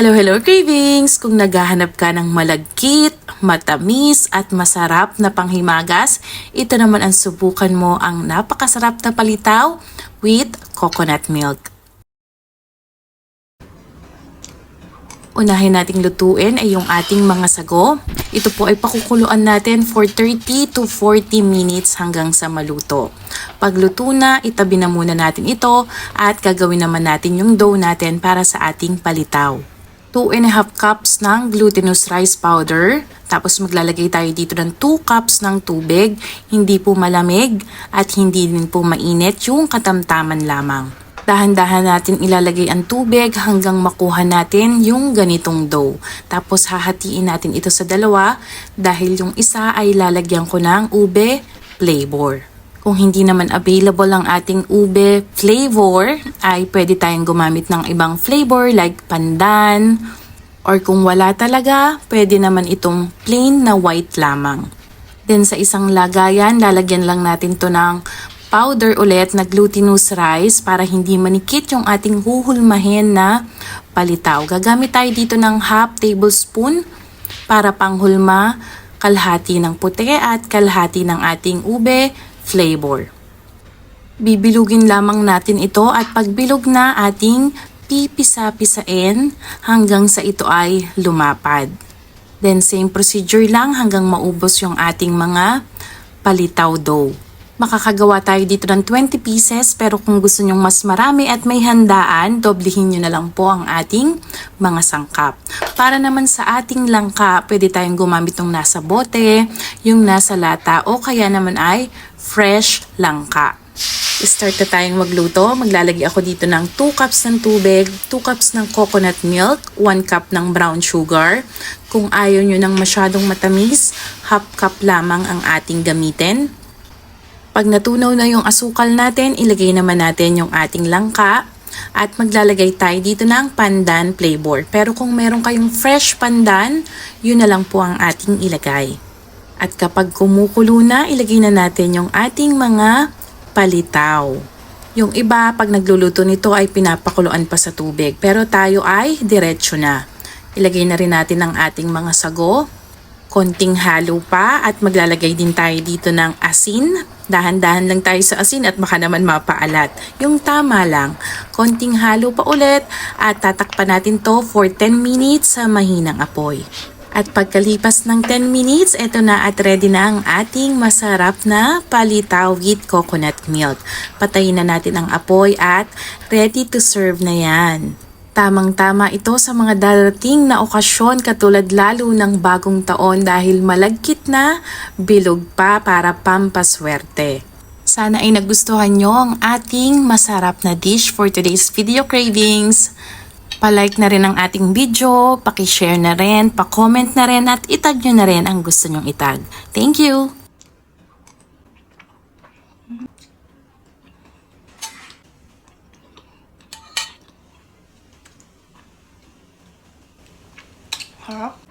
Hello, hello cravings! Kung naghahanap ka ng malagkit, matamis at masarap na panghimagas, ito naman ang subukan mo ang napakasarap na palitaw with coconut milk. Unahin nating lutuin ay yung ating mga sago. Ito po ay pakukuluan natin for 30 to 40 minutes hanggang sa maluto. Pagluto na, itabi na muna natin ito at gagawin naman natin yung dough natin para sa ating palitaw. 2 and a half cups ng glutinous rice powder. Tapos maglalagay tayo dito ng 2 cups ng tubig. Hindi po malamig at hindi din po mainit yung katamtaman lamang. Dahan-dahan natin ilalagay ang tubig hanggang makuha natin yung ganitong dough. Tapos hahatiin natin ito sa dalawa dahil yung isa ay lalagyan ko ng ube flavor. Kung hindi naman available ang ating ube flavor, ay pwede tayong gumamit ng ibang flavor like pandan, or kung wala talaga, pwede naman itong plain na white lamang. Then sa isang lagayan, lalagyan lang natin to ng powder ulit na glutinous rice para hindi manikit yung ating huhulmahin na palitaw. Gagamit tayo dito ng half tablespoon para panghulma kalahati ng puti at kalahati ng ating ube flavor. Bibilugin lamang natin ito at pagbilog na ating pipisa-pisain hanggang sa ito ay lumapad. Then same procedure lang hanggang maubos yung ating mga palitaw dough. Makakagawa tayo dito ng 20 pieces pero kung gusto nyong mas marami at may handaan, doblihin nyo na lang po ang ating mga sangkap. Para naman sa ating langka, pwede tayong gumamit ng nasa bote, yung nasa lata o kaya naman ay fresh langka. Start na tayong magluto. Maglalagay ako dito ng 2 cups ng tubig, 2 cups ng coconut milk, 1 cup ng brown sugar. Kung ayaw nyo ng masyadong matamis, half cup lamang ang ating gamitin. Pag natunaw na yung asukal natin, ilagay naman natin yung ating langka at maglalagay tayo dito ng pandan flavor. Pero kung meron kayong fresh pandan, yun na lang po ang ating ilagay. At kapag kumukulo na, ilagay na natin yung ating mga palitaw. Yung iba, pag nagluluto nito ay pinapakuluan pa sa tubig. Pero tayo ay diretsyo na. Ilagay na rin natin ang ating mga sago. Konting halo pa at maglalagay din tayo dito ng asin. Dahan-dahan lang tayo sa asin at baka naman mapaalat. Yung tama lang. Konting halo pa ulit at tatakpan natin to for 10 minutes sa mahinang apoy. At pagkalipas ng 10 minutes, eto na at ready na ang ating masarap na palitaw with coconut milk. Patayin na natin ang apoy at ready to serve na yan. Tamang-tama ito sa mga darating na okasyon katulad lalo ng bagong taon dahil malagkit na, bilog pa para pampaswerte. Sana ay nagustuhan nyo ang ating masarap na dish for today's video cravings. Pa-like na rin ang ating video, paki-share na rin, pa-comment na rin at itag nyo na rin ang gusto nyong itag. Thank you! から。